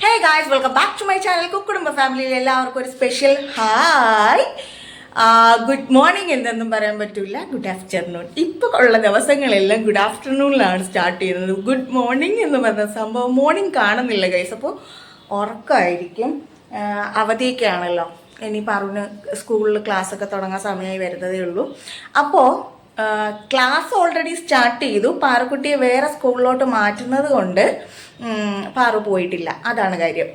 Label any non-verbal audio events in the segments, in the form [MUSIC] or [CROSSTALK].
Hey guys welcome back to my channel കുക്കുടുംബ ഫാമിലിയിൽ എല്ലാവർക്കും ഒരു സ്പെഷ്യൽ ഹായ് ഗുഡ് മോർണിംഗ് എന്നൊന്നും പറയാൻ പറ്റില്ല ഗുഡ് ആഫ്റ്റർനൂൺ ഇപ്പോൾ ഉള്ള ദിവസങ്ങളെല്ലാം ഗുഡ് ആഫ്റ്റർനൂണിലാണ് സ്റ്റാർട്ട് ചെയ്യുന്നത്. ഗുഡ് മോർണിംഗ് എന്ന് പറഞ്ഞ സംഭവം മോർണിംഗ് കാണുന്നില്ല ഗൈസ് അപ്പോൾ ഉറക്കമായിരിക്കും അവധിയൊക്കെയാണല്ലോ. ഇനി പറഞ്ഞ് സ്കൂളിൽ ക്ലാസ്സൊക്കെ തുടങ്ങാൻ സമയമായി വരുന്നതേ ഉള്ളൂ. അപ്പോൾ ക്ലാസ് ഓൾറെഡി സ്റ്റാർട്ട് ചെയ്തു. പാറക്കുട്ടിയെ വേറെ സ്കൂളിലോട്ട് മാറ്റുന്നത് കൊണ്ട് പാറു പോയിട്ടില്ല. അതാണ് കാര്യം.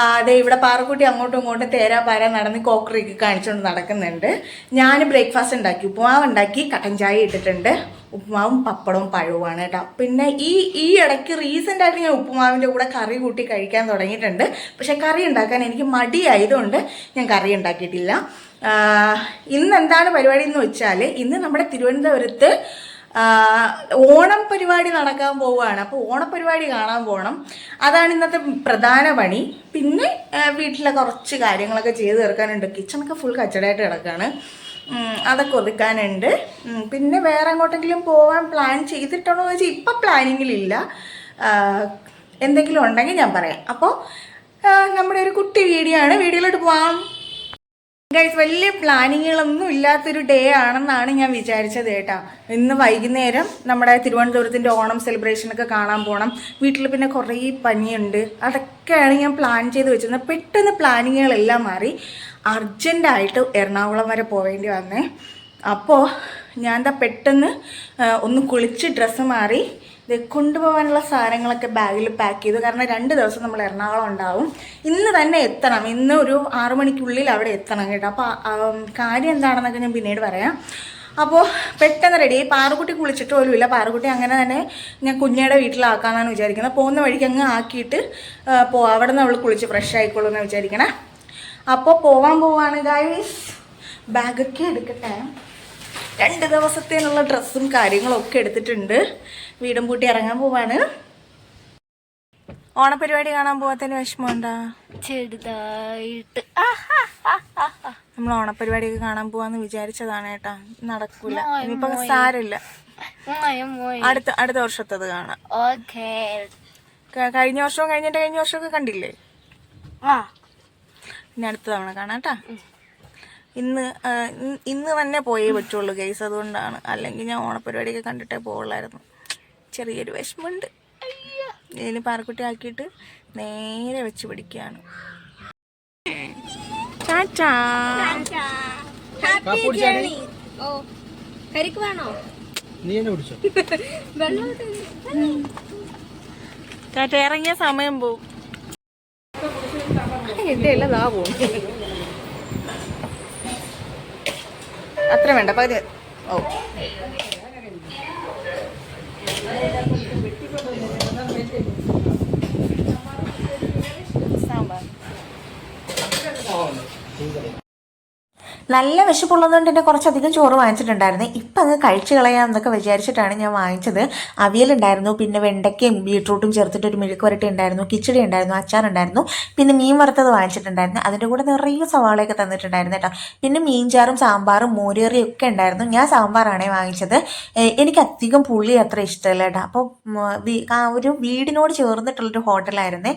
അതെ ഇവിടെ പാറക്കുട്ടി അങ്ങോട്ടും ഇങ്ങോട്ടും തേരാ പാര നടന്ന് കോക്കറിക്ക് കാണിച്ചുകൊണ്ട് നടക്കുന്നുണ്ട്. ഞാൻ ബ്രേക്ക്ഫാസ്റ്റ് ഉണ്ടാക്കി. ഉപ്പുമാവ് ഉണ്ടാക്കി. കട്ടൻ ചായ ഇട്ടിട്ടുണ്ട്. ഉപ്പുമാവും പപ്പടവും പഴവുമാണ് കേട്ടോ. പിന്നെ ഈ ഈ ഇടയ്ക്ക് റീസെന്റ് ആയിട്ട് ഞാൻ ഉപ്പുമാവിന്റെ കൂടെ കറി കൂട്ടി കഴിക്കാൻ തുടങ്ങിയിട്ടുണ്ട്. പക്ഷെ കറി ഉണ്ടാക്കാൻ എനിക്ക് മടിയായതുകൊണ്ട് ഞാൻ കറി ഉണ്ടാക്കിയിട്ടില്ല. ഇന്ന് എന്താണ് പരിപാടി എന്ന് വെച്ചാൽ ഇന്ന് നമ്മുടെ തിരുവനന്തപുരത്ത് ഓണം പരിപാടി നടക്കാൻ പോവുകയാണ്. അപ്പോൾ ഓണപരിപാടി കാണാൻ പോകണം അതാണ് ഇന്നത്തെ പ്രധാന പണി. പിന്നെ വീട്ടിലെ കുറച്ച് കാര്യങ്ങളൊക്കെ ചെയ്ത് തീർക്കാനുണ്ട്. കിച്ചണൊക്കെ ഫുൾ കച്ചടയായിട്ട് കിടക്കുകയാണ് അതൊക്കെ ഒതുക്കാനുണ്ട്. പിന്നെ വേറെ എങ്ങോട്ടെങ്കിലും പോകാൻ പ്ലാൻ ചെയ്തിട്ടുണ്ടോ എന്ന് വെച്ചാൽ ഇപ്പം പ്ലാനിങ്ങിലില്ല എന്തെങ്കിലും ഉണ്ടെങ്കിൽ ഞാൻ പറയാം. അപ്പോൾ നമ്മുടെ ഒരു കുട്ടി വീഡിയോ ആണ്. വീഡിയോയിലോട്ട് പോവാം. ഗൈസ് വലിയ പ്ലാനിങ്ങുകളൊന്നും ഇല്ലാത്തൊരു ഡേ ആണെന്നാണ് ഞാൻ വിചാരിച്ചത് കേട്ടാ. ഇന്ന് വൈകുന്നേരം നമ്മുടെ തിരുവനന്തപുരത്തിന്റെ ഓണം സെലിബ്രേഷനൊക്കെ കാണാൻ പോകണം വീട്ടിൽ പിന്നെ കുറേ പനിയുണ്ട്. അതൊക്കെയാണ് ഞാൻ പ്ലാൻ ചെയ്ത് വെച്ചിരുന്നത്. പെട്ടെന്ന് പ്ലാനിങ്ങുകളെല്ലാം മാറി അർജന്റായിട്ട് എറണാകുളം വരെ പോവേണ്ടി വന്നേ. അപ്പോൾ ഞാൻ എന്താ പെട്ടെന്ന് ഒന്ന് കുളിച്ച് ഡ്രസ്സ് മാറി കൊണ്ടുപോകാനുള്ള സാധനങ്ങളൊക്കെ ബാഗിൽ പാക്ക് ചെയ്തു. കാരണം രണ്ട് ദിവസം നമ്മൾ എറണാകുളം ഉണ്ടാവും. ഇന്ന് തന്നെ എത്തണം. ഇന്ന് ഒരു ആറു മണിക്കുള്ളിൽ അവിടെ എത്തണം കേട്ടോ. അപ്പോൾ കാര്യം എന്താണെന്നൊക്കെ ഞാൻ പിന്നീട് പറയാം. അപ്പോൾ പെട്ടെന്ന് റെഡി പാറുകുട്ടി കുളിച്ചിട്ട് പോലും ഇല്ല. പാറുകുട്ടി അങ്ങനെ തന്നെ ഞാൻ കുഞ്ഞയുടെ വീട്ടിലാക്കാമെന്നാണ് വിചാരിക്കുന്നത്. പോകുന്ന വഴിക്ക് അങ്ങ് ആക്കിയിട്ട് ആ, പോ. അവിടെ നിന്ന് അവൾ കുളിച്ച് ഫ്രഷ് ആയിക്കോളൂ എന്ന് വിചാരിക്കണേ. അപ്പോൾ പോവാൻ പോവാണ് ഗൈസ് ബാഗൊക്കെ എടുക്കട്ടെ. രണ്ട് ദിവസത്തേനുള്ള ഡ്രസ്സും കാര്യങ്ങളും ഒക്കെ എടുത്തിട്ടുണ്ട്. വീടും പൂട്ടി ഇറങ്ങാൻ പോവാണ്. ഓണപരിപാടി കാണാൻ പോവാത്തതിന് വിഷമമുണ്ടാ ചെറുതായിട്ട്. നമ്മൾ ഓണപരിപാടിയൊക്കെ കാണാൻ പോവാന്ന് വിചാരിച്ചതാണ് കേട്ടാ. നടക്കൂല. ഇനിയിപ്പോ. സാരമില്ല. അടുത്ത അടുത്ത വർഷത്തത് കാണാം. കഴിഞ്ഞ വർഷവും കഴിഞ്ഞിട്ട് കഴിഞ്ഞ വർഷമൊക്കെ കണ്ടില്ലേ? ആ. ഇനി അടുത്ത തവണ കാണാം കേട്ടാ. ഇന്ന് ഇന്ന് തന്നെ പോയേ പറ്റുള്ളൂ കേസ് അതുകൊണ്ടാണ്. അല്ലെങ്കിൽ ഞാൻ ഓണപരിപാടിയൊക്കെ കണ്ടിട്ടേ പോവുള്ളായിരുന്നു. ചെറിയൊരു വിഷമമുണ്ട്. ഇതിന് പാറക്കുട്ടി ആക്കിയിട്ട് നേരെ വെച്ച് പിടിക്കുകയാണ്. കരിക്ക് വേണോ? നീ എന്നെ പിടിച്ചോ [LAUGHS] വെള്ളം ഇറങ്ങിയ സമയം പോവും എന്റെ എല്ലാം ദാ പോവും അത്ര വേണ്ട പകുതി. ഓ. സാമ്പാർ. നല്ല വിശപ്പുള്ളതുകൊണ്ട് തന്നെ കുറച്ചധികം ചോറ് വാങ്ങിച്ചിട്ടുണ്ടായിരുന്നു. ഇപ്പം അങ്ങ് കഴിച്ചു കളയാമെന്നൊക്കെ വിചാരിച്ചിട്ടാണ് ഞാൻ വാങ്ങിച്ചത്. അവിയലുണ്ടായിരുന്നു പിന്നെ വെണ്ടയ്ക്കയും ബീട്രൂട്ടും ചേർത്തിട്ട് ഒരു മെഴുക്ക് വരട്ടി ഉണ്ടായിരുന്നു കിച്ചടി ഉണ്ടായിരുന്നു അച്ചാറുണ്ടായിരുന്നു പിന്നെ മീൻ വറുത്തത് വാങ്ങിച്ചിട്ടുണ്ടായിരുന്നു. അതിന്റെ കൂടെ നിറയെ സവാളയൊക്കെ തന്നിട്ടുണ്ടായിരുന്നു കേട്ടോ. പിന്നെ മീൻചാറും സാമ്പാറും മോരേറിയും ഒക്കെ ഉണ്ടായിരുന്നു. ഞാൻ സാമ്പാറാണേ വാങ്ങിച്ചത്. എനിക്ക് അധികം പുളി അത്ര ഇഷ്ടമല്ല കേട്ടോ. അപ്പോൾ ആ ഒരു വീടിനോട് ചേർന്നിട്ടുള്ളൊരു ഹോട്ടലായിരുന്നേ.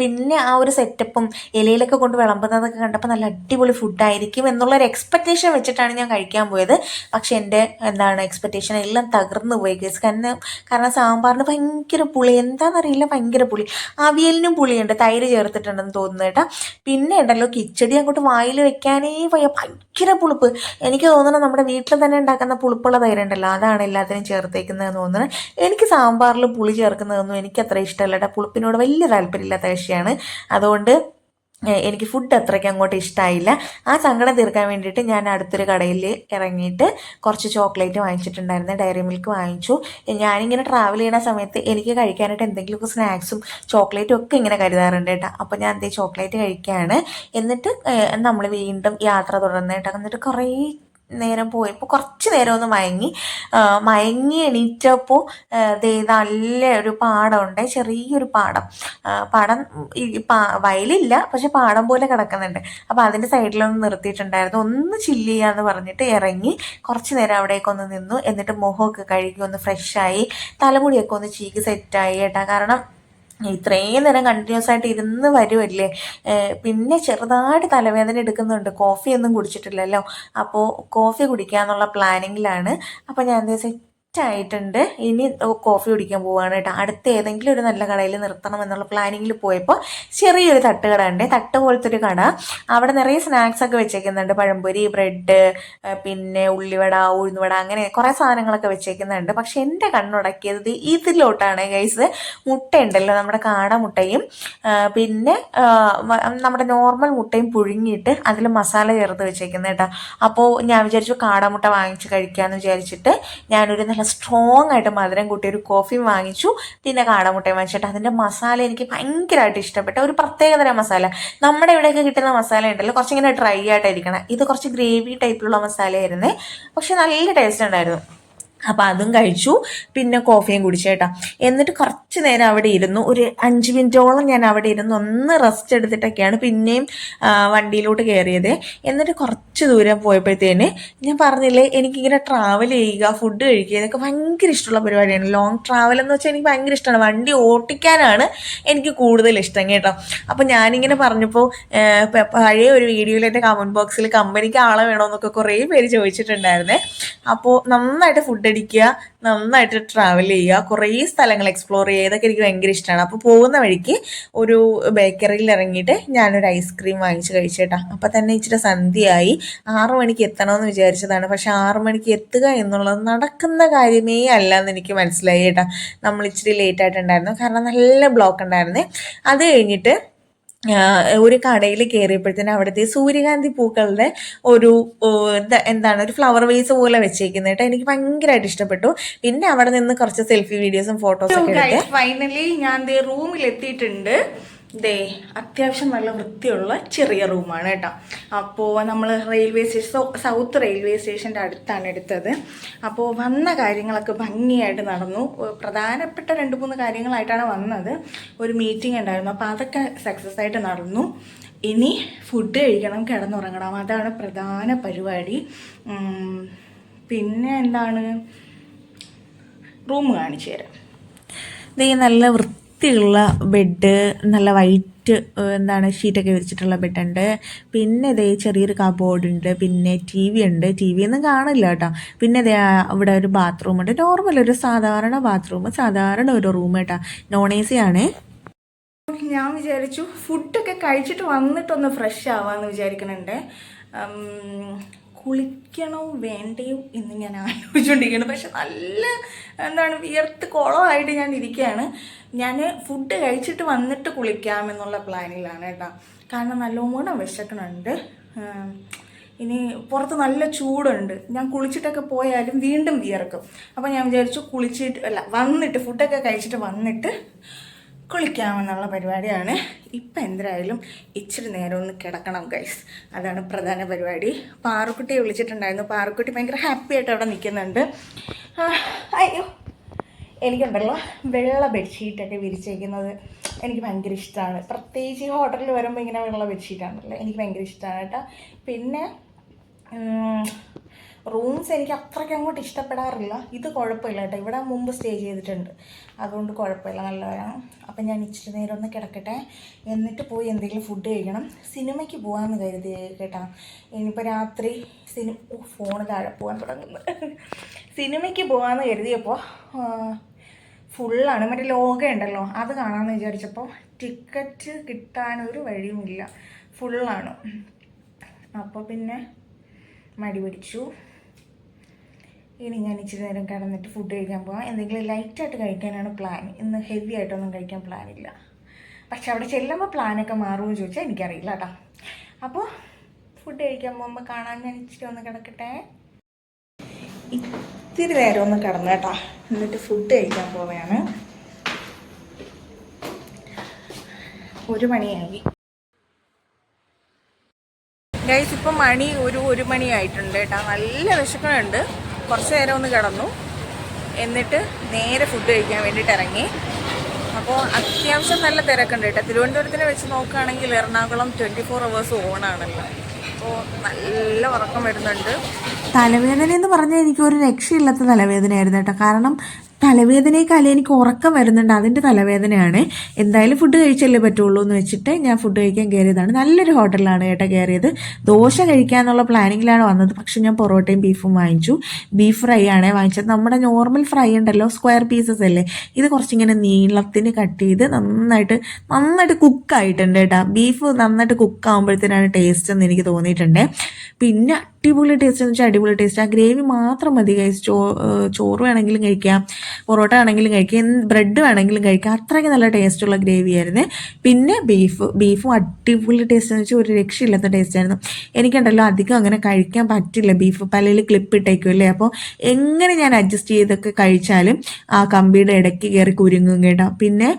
പിന്നെ ആ ഒരു സെറ്റപ്പും ഇലയിലൊക്കെ കൊണ്ട് വിളമ്പുന്നതൊക്കെ കണ്ടപ്പോൾ നല്ല അടിപൊളി ഫുഡായിരിക്കും എന്നുള്ളൊരു എക്സ്പെക്റ്റേഷൻ വെച്ചിട്ടാണ് ഞാൻ കഴിക്കാൻ പോയത്. പക്ഷേ എന്റെ എന്താണ് എക്സ്പെക്റ്റേഷൻ എല്ലാം തകർന്നു പോയി. കേസ് കാരണം കാരണം സാമ്പാറിന് ഭയങ്കര പുളി. എന്താണെന്നറിയില്ല ഭയങ്കര പുളി. അവിയലിനും പുളിയുണ്ട്. തൈര് ചേർത്തിട്ടുണ്ടെന്ന് തോന്നുന്നു കേട്ടോ. പിന്നെ ഉണ്ടല്ലോ കിച്ചടി അങ്ങോട്ട് വായിൽ വെക്കാനേ വയ്യ. ഭയങ്കര പുളിപ്പ്. എനിക്ക് തോന്നുന്നത് നമ്മുടെ വീട്ടിൽ തന്നെ ഉണ്ടാക്കുന്ന പുളിപ്പുള്ള തൈരുണ്ടല്ലോ. അതാണ് എല്ലാത്തിനും ചേർത്തേക്കുന്നതെന്ന് തോന്നുന്നത് എനിക്ക് സാമ്പാറിൽ പുളി ചേർക്കുന്നതൊന്നും എനിക്ക് അത്ര ഇഷ്ടമല്ല കേട്ടോ. പുളിപ്പിനോട് വലിയ താല്പര്യമില്ലാത്ത കക്ഷിയാണ്. അതുകൊണ്ട് എനിക്ക് ഫുഡ് അത്രയ്ക്ക് അങ്ങോട്ട് ഇഷ്ടമായില്ല ആ സങ്കടം തീർക്കാൻ വേണ്ടിയിട്ട് ഞാൻ അടുത്തൊരു കടയിൽ ഇറങ്ങിയിട്ട് കുറച്ച് ചോക്ലേറ്റ് വാങ്ങിച്ചിട്ടുണ്ടായിരുന്നു. ഡയറി മിൽക്ക് വാങ്ങിച്ചു. ഞാനിങ്ങനെ ട്രാവൽ ചെയ്യുന്ന സമയത്ത് എനിക്ക് കഴിക്കാനായിട്ട് എന്തെങ്കിലുമൊക്കെ സ്നാക്സും ചോക്ലേറ്റും ഒക്കെ ഇങ്ങനെ കരുതാറുണ്ട് കേട്ടോ. അപ്പോൾ ഞാൻ എന്തേ ചോക്ലേറ്റ് കഴിക്കുകയാണ് എന്നിട്ട് നമ്മൾ വീണ്ടും യാത്ര തുടർന്ന് കേട്ടോ. എന്നിട്ട് കുറേ നേരം പോയപ്പോൾ കുറച്ച് നേരം ഒന്ന് മയങ്ങി. മയങ്ങി എണീറ്റപ്പോൾ ദേ നല്ല ഒരു പാടമുണ്ട്. ചെറിയൊരു പാടം. പാടം വയലില്ല പക്ഷെ പാടം പോലെ കിടക്കുന്നുണ്ട്. അപ്പോൾ അതിന്റെ സൈഡിലൊന്ന് നിർത്തിയിട്ടുണ്ടായിരുന്നു. ഒന്ന് ചില്ല് ചെയ്യാന്ന് പറഞ്ഞിട്ട് ഇറങ്ങി കുറച്ച് നേരം അവിടേക്ക് ഒന്ന് നിന്നു. എന്നിട്ട് മുഖമൊക്കെ കഴുകി ഒന്ന് ഫ്രഷായി തലമുടിയൊക്കെ ഒന്ന് ചീക്ക് സെറ്റായി കേട്ടാ കാരണം ഇത്രയും നേരം കണ്ടിന്യൂസ് ആയിട്ട് ഇരുന്ന് വരുമല്ലേ പിന്നെ ചെറുതായിട്ട് തലവേദന എടുക്കുന്നുണ്ട്. കോഫി ഒന്നും കുടിച്ചിട്ടില്ലല്ലോ. അപ്പോൾ കോഫി കുടിക്കാന്നുള്ള പ്ലാനിങ്ങിലാണ് അപ്പോൾ ഞാൻ എന്താ ആയിട്ടുണ്ട്. ഇനി കോഫി കുടിക്കാൻ പോവാണ് കേട്ടോ. അടുത്ത ഏതെങ്കിലും ഒരു നല്ല കടയിൽ നിർത്തണം എന്നുള്ള പ്ലാനിങ്ങിൽ പോയപ്പോൾ ചെറിയൊരു തട്ടുകട ഉണ്ട്. തട്ട് പോലത്തെ ഒരു കട. അവിടെ നിറയെ സ്നാക്സ് ഒക്കെ വെച്ചേക്കുന്നുണ്ട്. പഴംപൊരി ബ്രെഡ് പിന്നെ ഉള്ളിവട ഉഴുന്നുവട അങ്ങനെ കുറേ സാധനങ്ങളൊക്കെ വെച്ചേക്കുന്നുണ്ട്. പക്ഷെ എന്റെ കണ്ണുടക്കിയത് ഇതിലോട്ടാണ് ഗൈസ് മുട്ടയുണ്ടല്ലോ നമ്മുടെ കാട മുട്ടയും. പിന്നെ നമ്മുടെ നോർമൽ മുട്ടയും പുഴുങ്ങിയിട്ട് അതിൽ മസാല ചേർത്ത് വെച്ചേക്കുന്നത് കേട്ടോ. അപ്പോൾ ഞാൻ വിചാരിച്ചു കാടമുട്ട വാങ്ങിച്ച് കഴിക്കാമെന്ന് വിചാരിച്ചിട്ട് ഞാനൊരു നല്ല സ്ട്രോങ് ആയിട്ട് മധുരം കൂട്ടി ഒരു കോഫിയും വാങ്ങിച്ചു. പിന്നെ കാടമുട്ടയും വാങ്ങിച്ചിട്ട് അതിന്റെ മസാല എനിക്ക് ഭയങ്കരമായിട്ട് ഇഷ്ടപ്പെട്ട ഒരു പ്രത്യേകതരം മസാല നമ്മുടെ ഇവിടെയൊക്കെ കിട്ടുന്ന മസാല ഉണ്ടല്ലോ കുറച്ചിങ്ങനെ ഡ്രൈ ആയിട്ടായിരിക്കണം. ഇത് കുറച്ച് ഗ്രേവി ടൈപ്പിലുള്ള മസാലയായിരുന്നേ പക്ഷെ നല്ല ടേസ്റ്റ് ഉണ്ടായിരുന്നു. അപ്പോൾ അതും കഴിച്ചു. പിന്നെ കോഫിയും കുടിച്ചു കേട്ടോ. എന്നിട്ട് കുറച്ച് നേരം അവിടെ ഇരുന്നു. ഒരു അഞ്ച് മിനിറ്റോളം ഞാൻ അവിടെ ഇരുന്ന് ഒന്ന് റെസ്റ്റ് എടുത്തിട്ടൊക്കെയാണ് പിന്നെയും വണ്ടിയിലോട്ട് കയറിയത് എന്നിട്ട് കുറച്ച് ദൂരം പോയപ്പോഴത്തേന് ഞാൻ പറഞ്ഞില്ലേ എനിക്കിങ്ങനെ ട്രാവൽ ചെയ്യുക ഫുഡ് കഴിക്കുക ഇതൊക്കെ ഭയങ്കര ഇഷ്ടമുള്ള പരിപാടിയാണ്. ലോങ് ട്രാവൽ എന്ന് വെച്ചാൽ എനിക്ക് ഭയങ്കര ഇഷ്ടമാണ്. വണ്ടി ഓട്ടിക്കാനാണ് എനിക്ക് കൂടുതൽ ഇഷ്ടം കേട്ടോ. അപ്പോൾ ഞാനിങ്ങനെ പറഞ്ഞപ്പോൾ പഴയ ഒരു വീഡിയോയിൽ എന്റെ കമന്റ് ബോക്സിൽ കമ്പനിക്ക് ആളെ വേണമെന്നൊക്കെ കുറേ പേര് ചോദിച്ചിട്ടുണ്ടായിരുന്നേ. അപ്പോൾ നന്നായിട്ട് ഫുഡ് അടിക്കുക നന്നായിട്ട് ട്രാവൽ ചെയ്യുക കുറേ സ്ഥലങ്ങൾ എക്സ്പ്ലോർ ചെയ്യുക ഇതൊക്കെ എനിക്ക് ഭയങ്കര ഇഷ്ടമാണ് അപ്പോൾ പോകുന്ന വഴിക്ക് ഒരു ബേക്കറിയിൽ ഇറങ്ങിയിട്ട് ഞാനൊരു ഐസ്ക്രീം വാങ്ങിച്ച് കഴിച്ചേട്ടാ. അപ്പോൾ തന്നെ ഇച്ചിരി സന്ധ്യയായി. ആറു മണിക്ക് എത്തണമെന്ന് വിചാരിച്ചതാണ്. പക്ഷെ ആറു മണിക്ക് എത്തുക എന്നുള്ളത് നടക്കുന്ന കാര്യമേ അല്ല എന്ന് എനിക്ക് മനസ്സിലായി കേട്ടാ നമ്മൾ ഇച്ചിരി ലേറ്റ് ആയിട്ടുണ്ടായിരുന്നു. കാരണം നല്ല ബ്ലോക്ക് ഉണ്ടായിരുന്നേ. അത് കഴിഞ്ഞിട്ട് ഒരു കടയിൽ കയറിയപ്പോഴത്തേനും അവിടുത്തെ സൂര്യകാന്തി പൂക്കളുടെ ഒരു എന്താണ് ഒരു ഫ്ലവർ വേസ് പോലെ വെച്ചേക്കുന്നത് കേട്ടോ. എനിക്ക് ഭയങ്കരമായിട്ട് ഇഷ്ടപ്പെട്ടു. പിന്നെ അവിടെ നിന്ന് കുറച്ച് സെൽഫി വീഡിയോസും ഫോട്ടോസും ഫൈനലി ഞാൻ റൂമിൽ എത്തിയിട്ടുണ്ട്. ദേ അത്യാവശ്യം നല്ല വൃത്തിയുള്ള ചെറിയ റൂമാണ് കേട്ടോ. അപ്പോൾ നമ്മൾ റെയിൽവേ സ്റ്റേഷൻ സൗത്ത് റെയിൽവേ സ്റ്റേഷന്റെ അടുത്താണ് എടുത്തത്. അപ്പോൾ വന്ന കാര്യങ്ങളൊക്കെ ഭംഗിയായിട്ട് നടന്നു. പ്രധാനപ്പെട്ട രണ്ട് മൂന്ന് കാര്യങ്ങളായിട്ടാണ് വന്നത്. ഒരു മീറ്റിംഗ് ഉണ്ടായിരുന്നു. അപ്പോൾ അതൊക്കെ സക്സസ് ആയിട്ട് നടന്നു. ഇനി ഫുഡ് കഴിക്കണം കിടന്നുറങ്ങണം. അതാണ് പ്രധാന പരിപാടി. പിന്നെ എന്താണ്? റൂം കാണിച്ചു തരാം. നല്ല വൃത്തിയുള്ള ബെഡ് നല്ല വൈറ്റ് എന്താണ് ഷീറ്റൊക്കെ വിരിച്ചിട്ടുള്ള ബെഡുണ്ട് പിന്നെ ഇതേ ചെറിയൊരു കബോർഡ് ഉണ്ട്. പിന്നെ ടി വി ഉണ്ട്. ടി വി ഒന്നും കാണില്ല കേട്ടോ. പിന്നെ ഇതേ അവിടെ ഒരു ബാത്റൂം ഉണ്ട്. നോർമൽ ഒരു സാധാരണ ബാത്റൂം സാധാരണ ഒരു റൂം കേട്ടോ. നോൺ എ സി ആണ് ഞാൻ വിചാരിച്ചു ഫുഡൊക്കെ കഴിച്ചിട്ട് വന്നിട്ടൊന്ന് ഫ്രഷ് ആവാന്ന് വിചാരിക്കണുണ്ട്. ഉം, കുളിക്കണോ വേണ്ടയോ എന്ന് ഞാൻ ആലോചിച്ചുകൊണ്ടിരിക്കുന്നു പക്ഷെ നല്ല എന്താണ് വിയർത്ത് കുളമായിട്ട് ഞാൻ ഇരിക്കുകയാണ്. ഞാൻ ഫുഡ് കഴിച്ചിട്ട് വന്നിട്ട് കുളിക്കാം എന്നുള്ള പ്ലാനിലാണ് കേട്ടോ. കാരണം നല്ലോണം വിശക്കണുണ്ട് ഇനി പുറത്ത് നല്ല ചൂടുണ്ട്. ഞാൻ കുളിച്ചിട്ടൊക്കെ പോയാലും വീണ്ടും വിയർക്കും. അപ്പോൾ ഞാൻ വിചാരിച്ചു കുളിച്ചിട്ട് അല്ല വന്നിട്ട് ഫുഡൊക്കെ കഴിച്ചിട്ട് വന്നിട്ട് കുളിക്കാമെന്നുള്ള പരിപാടിയാണ്. ഇപ്പം എന്തായാലും ഇച്ചിരി നേരം ഒന്ന് കിടക്കണം ഗൈസ് അതാണ് പ്രധാന പരിപാടി. പാറുക്കുട്ടിയെ വിളിച്ചിട്ടുണ്ടായിരുന്നു. പാറുക്കുട്ടി ഭയങ്കര ഹാപ്പി ആയിട്ട് അവിടെ നിൽക്കുന്നുണ്ട്. അയ്യോ. എനിക്കുണ്ടല്ലോ വെള്ള ബെഡ്ഷീറ്റൊക്കെ വിരിച്ചേക്കുന്നത് എനിക്ക് ഭയങ്കര ഇഷ്ടമാണ്. പ്രത്യേകിച്ച് ഈ ഹോട്ടലിൽ വരുമ്പോൾ ഇങ്ങനെ വെള്ള ബെഡ്ഷീറ്റാണല്ലോ എനിക്ക് ഭയങ്കര ഇഷ്ടമാണ് കേട്ടോ. പിന്നെ റൂംസ് എനിക്ക് അത്രയ്ക്ക് അങ്ങോട്ട് ഇഷ്ടപ്പെടാറില്ല. ഇത് കുഴപ്പമില്ല കേട്ടോ. ഇവിടെ മുമ്പ് സ്റ്റേ ചെയ്തിട്ടുണ്ട്. അതുകൊണ്ട് കുഴപ്പമില്ല. നല്ലതാണ്. അപ്പം ഞാൻ ഇച്ചിരി നേരം ഒന്ന് കിടക്കട്ടെ. എന്നിട്ട് പോയി എന്തെങ്കിലും ഫുഡ് കഴിക്കണം. സിനിമയ്ക്ക് പോകാമെന്ന് കരുതി കേട്ടാ. ഇനിയിപ്പോൾ രാത്രി സിനിമ ഫോണ് താഴെ പോകാൻ തുടങ്ങുന്നു. സിനിമയ്ക്ക് പോകാമെന്ന് കരുതിയപ്പോൾ ഫുള്ളാണ് മറ്റേ ലോക ഉണ്ടല്ലോ. അത് കാണാമെന്ന് വിചാരിച്ചപ്പോൾ ടിക്കറ്റ് കിട്ടാനൊരു വഴിയുമില്ല. ഫുള്ളാണ് അപ്പോൾ പിന്നെ മടി പിടിച്ചു. ഇനി ഞാൻ ഇച്ചിരി നേരം കിടന്നിട്ട് ഫുഡ് കഴിക്കാൻ പോകാം എന്തെങ്കിലും ലൈറ്റായിട്ട് കഴിക്കാനാണ് പ്ലാൻ ഇന്ന് ഹെവി ആയിട്ടൊന്നും കഴിക്കാൻ പ്ലാനില്ല പക്ഷെ അവിടെ ചെല്ലുമ്പോൾ പ്ലാനൊക്കെ മാറുമെന്ന് ചോദിച്ചാൽ എനിക്കറിയില്ല കേട്ടോ അപ്പോൾ ഫുഡ് കഴിക്കാൻ പോകുമ്പോൾ കാണാൻ ഞാൻ ഇച്ചിരി ഒന്ന് കിടക്കട്ടെ. ഇത്തിരി നേരം ഒന്ന് കിടന്നു കേട്ടോ എന്നിട്ട് ഫുഡ് കഴിക്കാൻ പോവുകയാണ്. ഒരു മണിയായി. ഗൈസ് ഇപ്പം മണി ഒരു ഒരു മണിയായിട്ടുണ്ട് കേട്ടോ നല്ല വിശക്കണുണ്ട് കുറച്ച് നേരം ഒന്ന് കിടന്നു. എന്നിട്ട് നേരെ ഫുഡ് കഴിക്കാൻ വേണ്ടിയിട്ട് ഇറങ്ങി. അപ്പോൾ അത്യാവശ്യം നല്ല തിരക്കുണ്ട് കേട്ടോ. തിരുവനന്തപുരത്തിനെ വെച്ച് നോക്കുകയാണെങ്കിൽ എറണാകുളം ട്വന്റി ഫോർ അവേഴ്സ് ഓണാണല്ലോ അപ്പോൾ നല്ല ഉറക്കം വരുന്നുണ്ട്. തലവേദന എന്ന് പറഞ്ഞാൽ എനിക്ക് ഒരു രക്ഷയില്ലാത്ത തലവേദനയായിരുന്നു കേട്ടോ. കാരണം തലവേദനയേക്കാളും എനിക്ക് ഉറക്കം വരുന്നുണ്ട്. അതിന്റെ തലവേദനയാണ്. എന്തായാലും ഫുഡ് കഴിച്ചല്ലേ പറ്റുള്ളൂ എന്ന് വെച്ചിട്ട് ഞാൻ ഫുഡ് കഴിക്കാൻ കയറിയതാണ്. നല്ലൊരു ഹോട്ടലിലാണ് കേട്ടോ കയറിയത്. ദോശ കഴിക്കാന്നുള്ള പ്ലാനിങ്ങിലാണ് വന്നത്. പക്ഷെ ഞാൻ പൊറോട്ടയും ബീഫും വാങ്ങിച്ചു. ബീഫ് ഫ്രൈ ആണ് വാങ്ങിച്ചത്. നമ്മുടെ നോർമൽ ഫ്രൈ ഉണ്ടല്ലോ സ്ക്വയർ പീസസ് അല്ലേ? ഇത് കുറച്ചിങ്ങനെ നീളത്തിന് കട്ട് ചെയ്ത് നന്നായിട്ട് നന്നായിട്ട് കുക്കായിട്ടുണ്ട് കേട്ടോ ബീഫ് നന്നായിട്ട് കുക്കാകുമ്പോഴത്തേനാണ് ടേസ്റ്റ് എന്ന് എനിക്ക് തോന്നിയിട്ടുണ്ട്. പിന്നെ അടിപൊളി ടേസ്റ്റ് എന്ന് വെച്ചാൽ അടിപൊളി ടേസ്റ്റ് ആ. ഗ്രേവി മാത്രം മതി കഴിച്ച് ചോറ് വേണമെങ്കിലും കഴിക്കാം. പൊറോട്ട ആണെങ്കിലും കഴിക്കാം ബ്രെഡ് വേണമെങ്കിലും കഴിക്കാം അത്രയ്ക്ക് നല്ല ടേസ്റ്റുള്ള ഗ്രേവി ആയിരുന്നു. പിന്നെ ബീഫ് ബീഫും അടിപൊളി ടേസ്റ്റ് എന്ന് വെച്ചാൽ ഒരു രക്ഷയില്ലാത്ത ടേസ്റ്റ് ആയിരുന്നു. എനിക്കുണ്ടല്ലോ അധികം അങ്ങനെ കഴിക്കാൻ പറ്റില്ല ബീഫ് പലയിൽ ക്ലിപ്പ് ഇട്ടേക്കുമല്ലേ അപ്പോൾ എങ്ങനെ ഞാൻ അഡ്ജസ്റ്റ് ചെയ്തൊക്കെ കഴിച്ചാലും ആ കമ്പിയുടെ ഇടയ്ക്ക് കയറി കുരുങ്ങും കേട്ടോ. പിന്നെ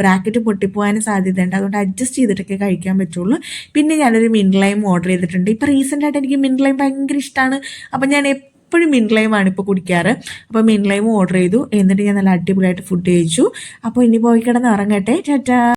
ബ്രാക്കറ്റ് പൊട്ടിപ്പോകാനും സാധ്യതയുണ്ട്. അതുകൊണ്ട് അഡ്ജസ്റ്റ് ചെയ്തിട്ടൊക്കെ കഴിക്കാൻ പറ്റുള്ളൂ. പിന്നെ ഞാനൊരു മിൻലൈം ഓർഡർ ചെയ്തിട്ടുണ്ട്. ഇപ്പം റീസെന്റായിട്ട് എനിക്ക് മിൻലൈം ഭയങ്കര ഇഷ്ടമാണ് അപ്പം ഞാൻ എപ്പോഴും ആണ് ഇപ്പോൾ കുടിക്കാറ്. അപ്പോൾ മിൻലൈം ഓർഡർ ചെയ്തു. എന്നിട്ട് ഞാൻ നല്ല അടിപൊളിയായിട്ട് ഫുഡ് കഴിച്ചു. അപ്പോൾ ഇനി പോയി കിടന്ന് ഇറങ്ങട്ടെ ടാറ്റാ.